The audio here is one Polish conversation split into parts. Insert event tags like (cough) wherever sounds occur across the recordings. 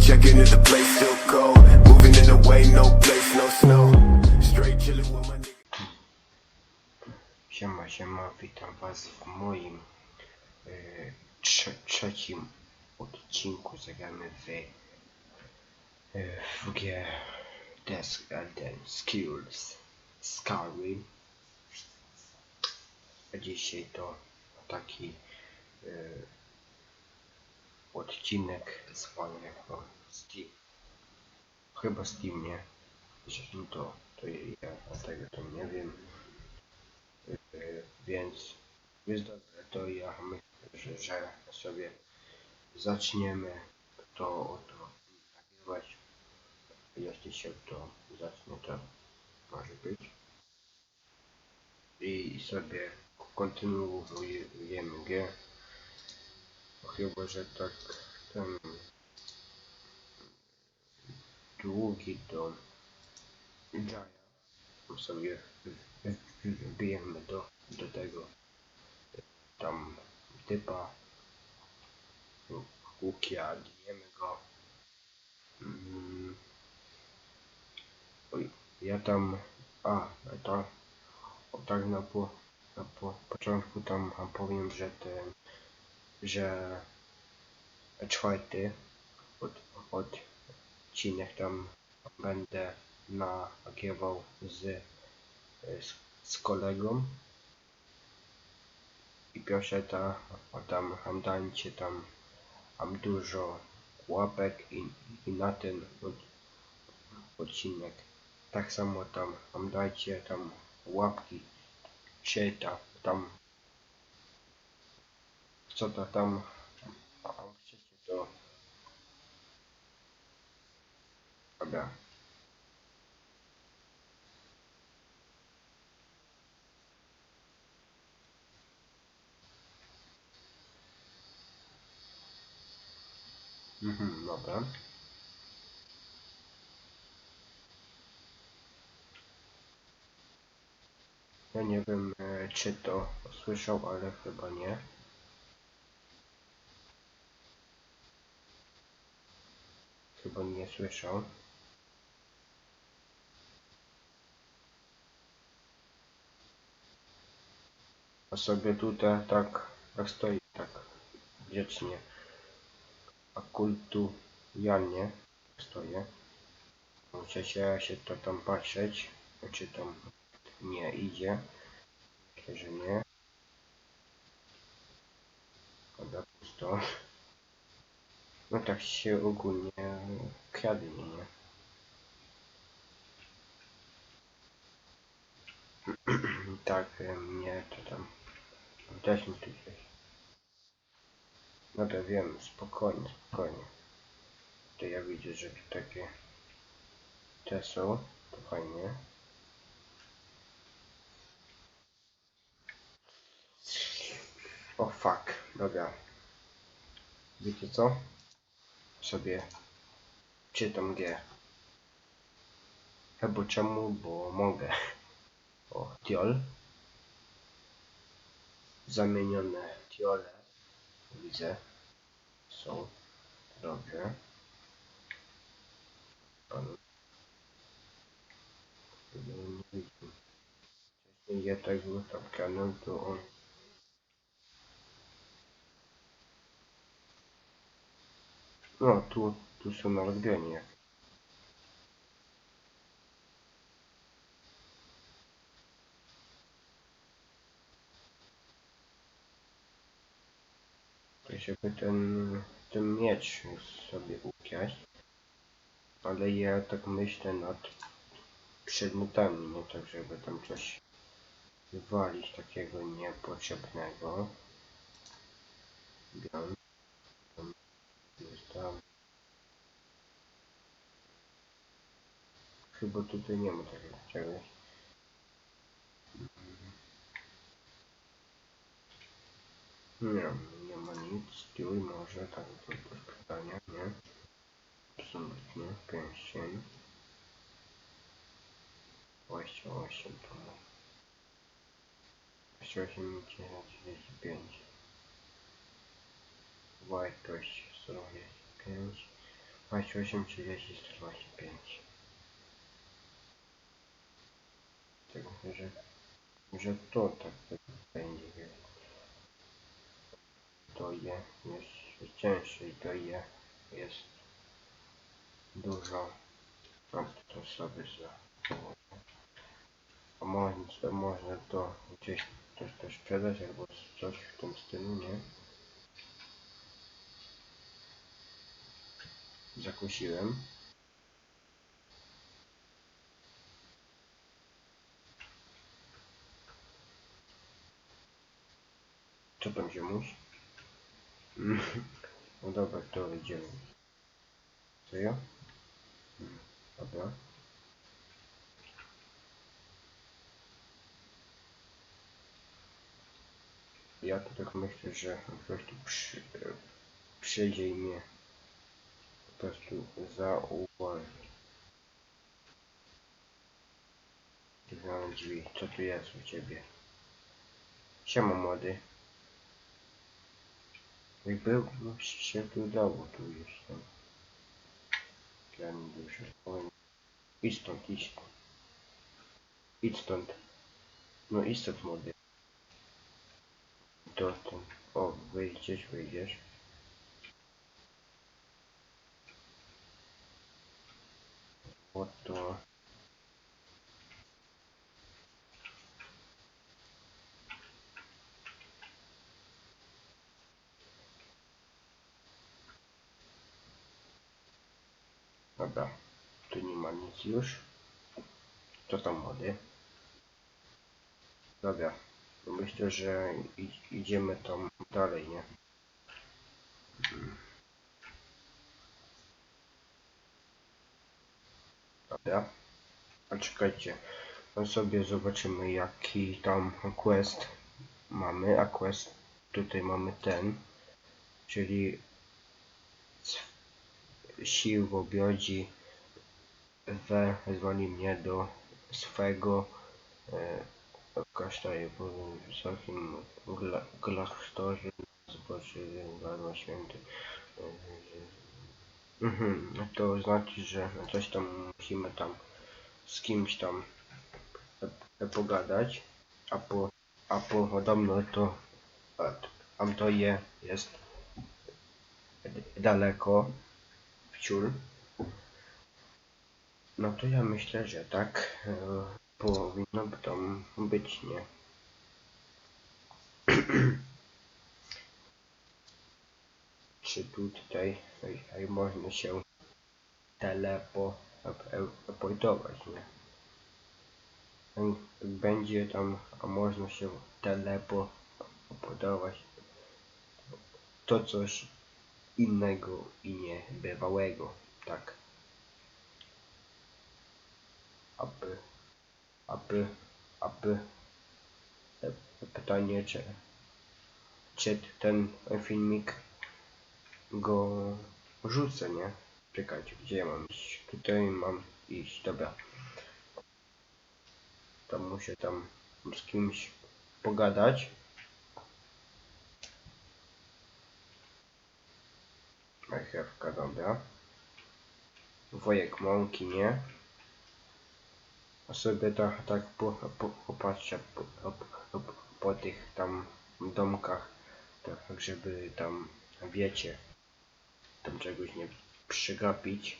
checking if the place still cold. Moving in the way, no place, no snow. Straight chilling with my nigga. Siema, siema, witam was w moim e, trze trzecim odcinku zagramy w, e, w G Desk Elden Skills Skyrim. A dzisiaj to taki e, odcinek zwany jako Steam. Chyba Steam, nie? Jeśli to, to ja, a tego to nie wiem. Yy, więc jest dobre, to ja myślę, że, że sobie zaczniemy to oto nagrywać. Jeśli się to zacznie, to może być. I sobie kontynuujemy G. Chyba, że tak ten długi do Jaya sobie wbijemy do, do tego tam typa. Łukia, bijemy go. Mm. Oj, ja tam a, to o, tak na po, na po początku tam powiem, że ten że czwarty od, odcinek tam będę nagrywał z z, z kolegą. I proszę ta, o tam, tam dajcie tam mam dużo łapek i, i na ten od, odcinek. Tak samo tam tam dajcie tam łapki czy ta, tam. Co to tam a, chcecie to dobra Mhm, dobra. Ja nie wiem, e, czy to słyszał, ale chyba nie. Chyba nie słyszał. Sobie tutaj tak, tak stoi, tak wiecznie akulturalnie stoję. Muszę się, to tam patrzeć, czy tam nie idzie. Myślę, że nie. Dobra, pusto. No tak się ogólnie kradnie, nie? (clears throat) tak, mnie to tam też mi tu coś. No to wiem, spokojnie, spokojnie. To ja widzę, że tu takie te są, to fajnie. O fuck, dobra. Wiecie co? Sobie czytam G. Albo czemu, bo mogę. O, tiol. Zamienione tiole. Widzę. Są. Dobrze. Ale... Nie widzę. Wcześniej ja tak zostawiam, to on No, tu, tu są nawet genie. Żeby ten, ten miecz sobie upiać. Ale ja tak myślę nad przedmiotami, nie tak żeby tam coś wywalić takiego niepotrzebnego. Biorę. Chyba tutaj nie ma takiego czegoś. Nie, nic. Stój może, tak tylko pytania, nie? Absolutnie, pięścień. 28 to ma. 28, 95. Wartość 125. 28, 30, 125. Tak myślę, że, że to tak będzie. wiesz. To je jest cięższe i to je jest dużo. To sobie za. A można, można to gdzieś też, też sprzedać albo coś w tym stylu, nie? Zakusiłem. Co tam musi? No dobra, to idziemy. Co ja? Dobra. Ja to tak myślę, że ktoś tu przy, przyjdzie i mnie po prostu zauważy. Otwieram drzwi. Co tu jest u ciebie? Siema młody. Jakby się tu udało, tu jestem. Ja nie duszę. Powiem. Idź stąd, idź stąd. Idź stąd. No idź stąd młody. To ten. O, wyjdziesz, wyjdziesz. Oto. Dobra, tu nie ma nic już. Co tam młody? Dobra, myślę, że idziemy tam dalej, nie? Dobra. A czekajcie, no sobie zobaczymy jaki tam quest mamy, a quest tutaj mamy ten, czyli sił w wezwali mnie do swego e, kasztaju po wysokim klasztorze Gardła Święty. E, Mhm, to znaczy, że coś tam musimy tam z kimś tam e, pogadać, a po, a po podobno to tam to je jest daleko wciul. No to ja myślę, że tak e, powinno by tam być, nie? (clears throat) Czy tutaj tutaj można się teleportować, nie? Będzie tam, a można się teleportować. To coś innego i niebywałego, tak? Aby, aby, aby, e, pytanie, czy, czy ten filmik go rzucę, nie? Czekajcie, gdzie ja mam iść? Tutaj mam iść, dobra. To muszę tam z kimś pogadać. Marchewka, dobra. Wojek mąki, nie? Sobie tak, tak po, po, popatrzę po, po, po, po tych tam domkach, tak żeby tam, wiecie, tam czegoś nie przegapić.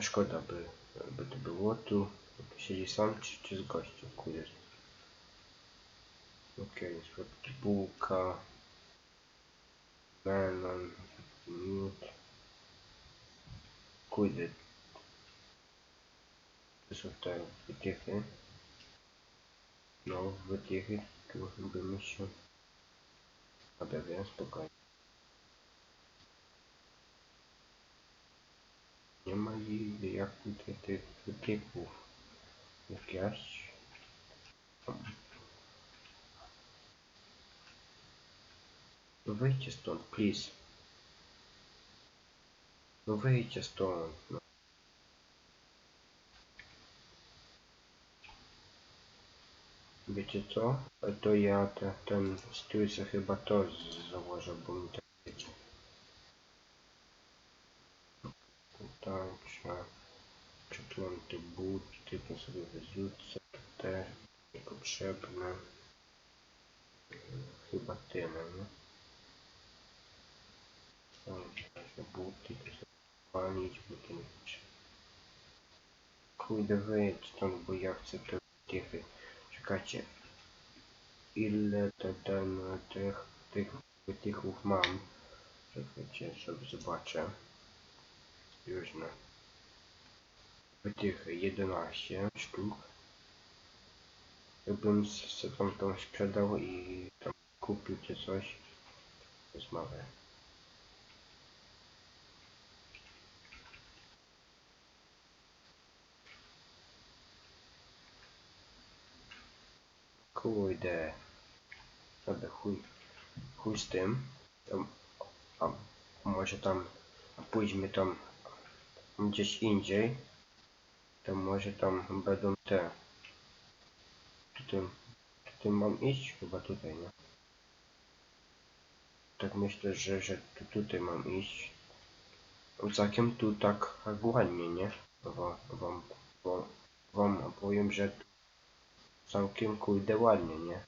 Szkoda by, by to było. Tu siedzi sam czy, czy z gościem, kurde. Okej, okay, bułka, melon. Kurde. To są te wyciechy. No, wyciechy, tu bym się... Dobra, wiem, spokojnie. Nie ma jej jak tutaj tych wypieków. Jakaś. No wyjdźcie stąd, please. No wyjdźcie stąd. No. Wiecie co? To ja te, ten stół sobie chyba to założę, bo mi tak wiecie. Tu mam te buty, to sobie wyrzucę. Te niepotrzebne. Chyba tyle, no. Są te buty, to sobie palić, buty nie potrzebne. Kurde, wyjedź stąd, bo ja chcę te tychy. Czekajcie. Ile to ten, tych, tych wytychów mam? Czekajcie, sobie zobaczę. Już na. Wytychy 11 sztuk. Jakbym sobie tam sprzedał i tam kupił czy coś. To jest małe. Kurde. Dobra, chuj. Chuj z tym. Tam, a może tam pójdźmy tam gdzieś indziej. To może tam będą te. Tutaj, tutaj mam iść? Chyba tutaj, nie? Tak myślę, że, że tu, tutaj mam iść. Całkiem tu tak, tak ładnie, nie? Wam, wam, wam, wam powiem, że tu całkiem kurde ładnie, nie?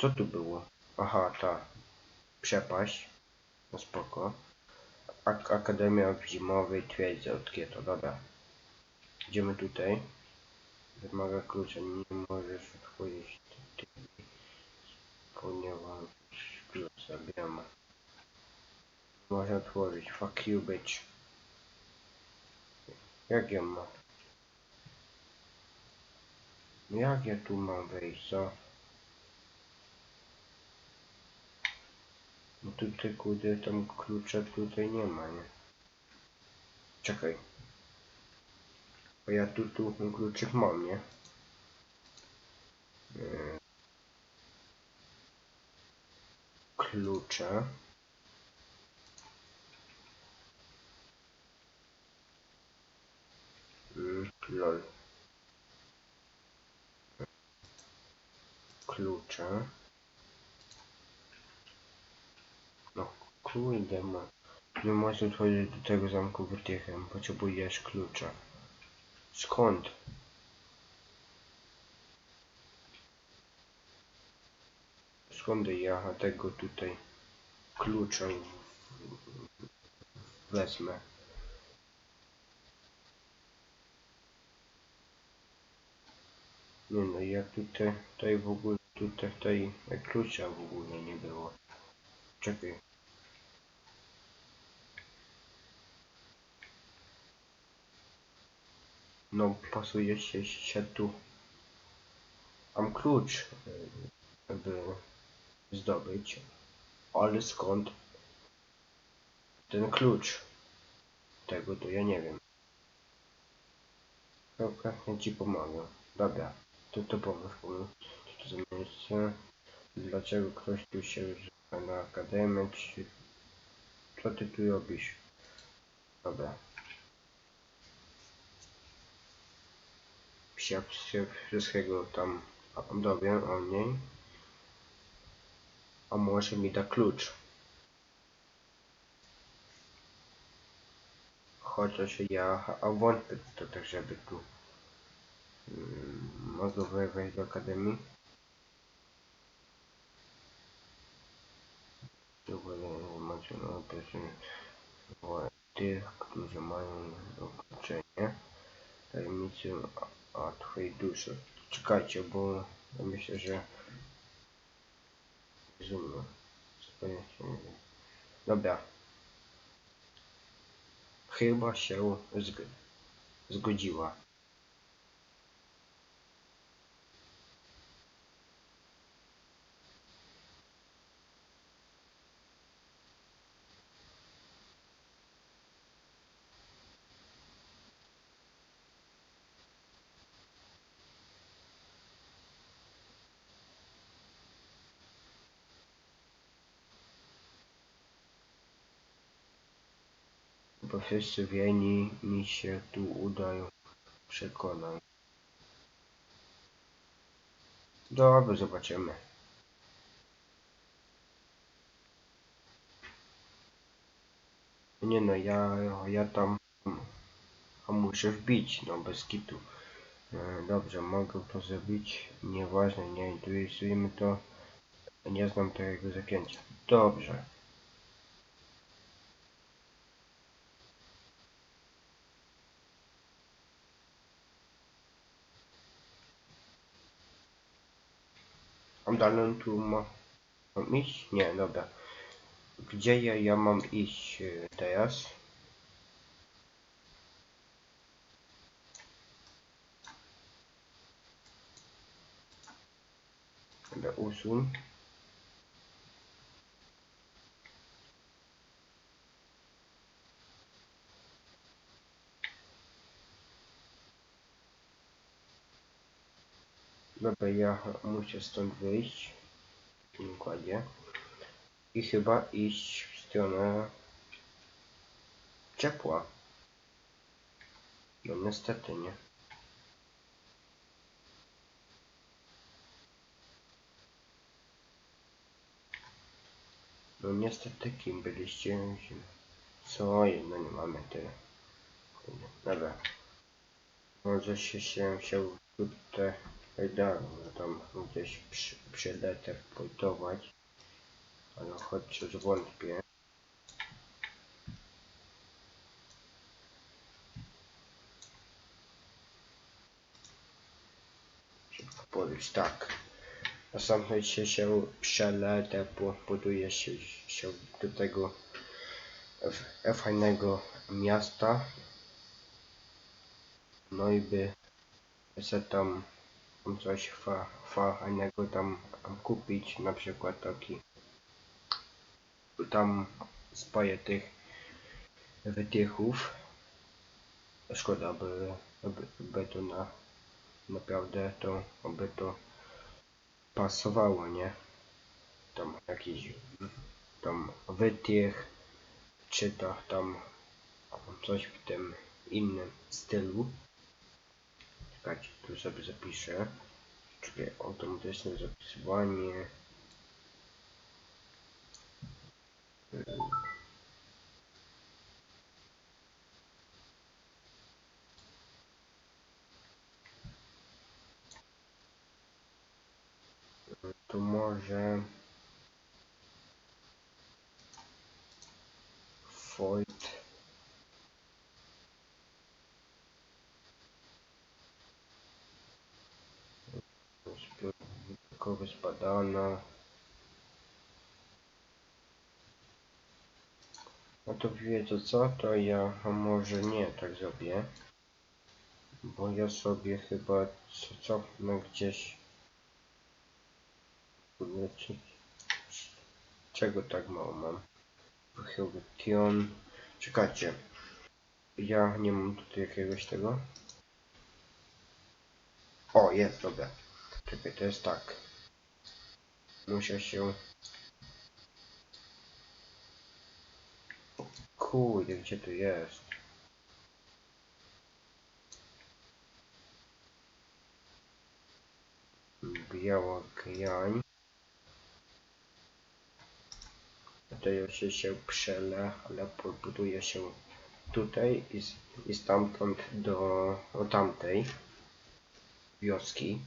Co tu było? Aha, ta przepaść. No spoko. Ak Akademia w zimowej twierdzy od dobra. Idziemy tutaj. Wymaga klucza, nie możesz tutaj, ponieważ klucz zabieramy. Można otworzyć, fuck you bitch. Jak ja mam? Jak ja tu mam wejść, co? No tutaj kurde tam klucza tutaj nie ma, nie? Czekaj. Bo ja tu, tu ten kluczyk mam, nie? Yy. Klucze. Mm, lol. Klucze. No kurde ma. Nie możesz otworzyć do tego zamku wytychem. Potrzebujesz klucza. Skąd? Skąd ja tego tutaj klucza wezmę? Nie no, jak tutaj, tutaj w ogóle, tutaj, tutaj klucza w ogóle nie było. Czekaj. No, pasuje się, się tu. Mam klucz, e, by zdobyć. Ale skąd ten klucz? Tego to ja nie wiem. Dobra, ja ci pomogę. Dobra, to to pomóż. Miejsce? Dlaczego ktoś tu się rzuca na akademię? Czy... Co ty tu robisz? Dobra. się się wszystkiego tam dowiem o niej. A może mi da klucz. Chociaż ja a wątpię to tak, żeby tu mm, mogę wejść do akademii. Macie na określenie tych, którzy mają dokończenie tajemnicy o twojej duszy. Czekajcie, bo myślę, że rozumiem. Zupełnie się nie wiem. Dobra. Chyba się zg zgodziła. Wszyscy wieni mi się tu udają przekonać. Dobra, zobaczymy. Nie no, ja, ja tam muszę wbić, no bez kitu. E, Dobrze, mogę to zrobić, nieważne, nie interesuje to, nie znam tego zaklęcia. Dobrze. Dalej tu ma, mam iść? Nie, dobra. Gdzie ja, ja mam iść e, teraz? Dobra, usuń. Dobra, ja muszę stąd wyjść. Układzie. I chyba iść w stronę ciepła. No niestety nie. No niestety kim byliście? Co? No nie mamy tyle. Dobra. Może się, się tutaj da, no tam gdzieś przy, przeteleportować. Ale chociaż wątpię. Powiedzieć tak. Następnie się, się przeletę, buduje się, się do tego fajnego miasta. No i by se tam coś fa, fajnego tam kupić, na przykład taki tam spaję tych wytychów. Szkoda, by, by, by to na naprawdę to, aby to pasowało, nie? Tam jakiś tam wytych, czy to tam coś w tym innym stylu. Czekajcie, tu sobie zapiszę. Czekaj, automatyczne zapisywanie. To może Void Zbiornikowy spadana No to wiecie co, to ja może nie tak zrobię Bo ja sobie chyba co- cofnę gdzieś Czego tak mało mam? Prohibition. Czekajcie. Ja nie mam tutaj jakiegoś tego. O, jest, dobra. Czekaj, to jest tak. Muszę się... Kurde, gdzie tu jest? Biała grań. To jeszcze się przele, ale buduje się tutaj i, i stamtąd do, do tamtej wioski.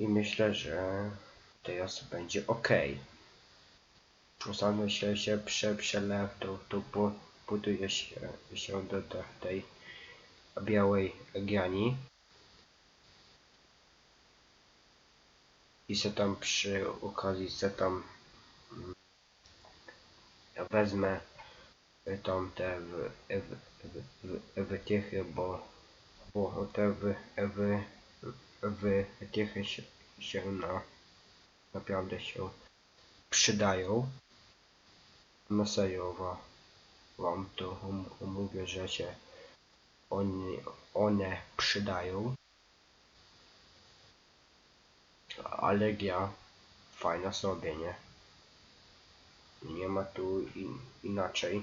I myślę, że teraz będzie ok. Ostatnio się, się prze, przelew, to, to bu- buduje się, się do, tej białej giani. I se tam przy okazji se tam ja wezmę tam te w, w, w, w, bo, bo te w, w, w, wytychy się, się na, naprawdę się przydają. Na serio wa, wam to m- mówię, że się oni, one przydają. Alergia fajna sobie, nie? Nie ma tu in, inaczej.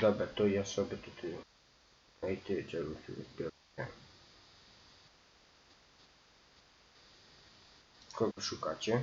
Dobra, to ja sobie tutaj. Ej ty, tu Kogo szukacie?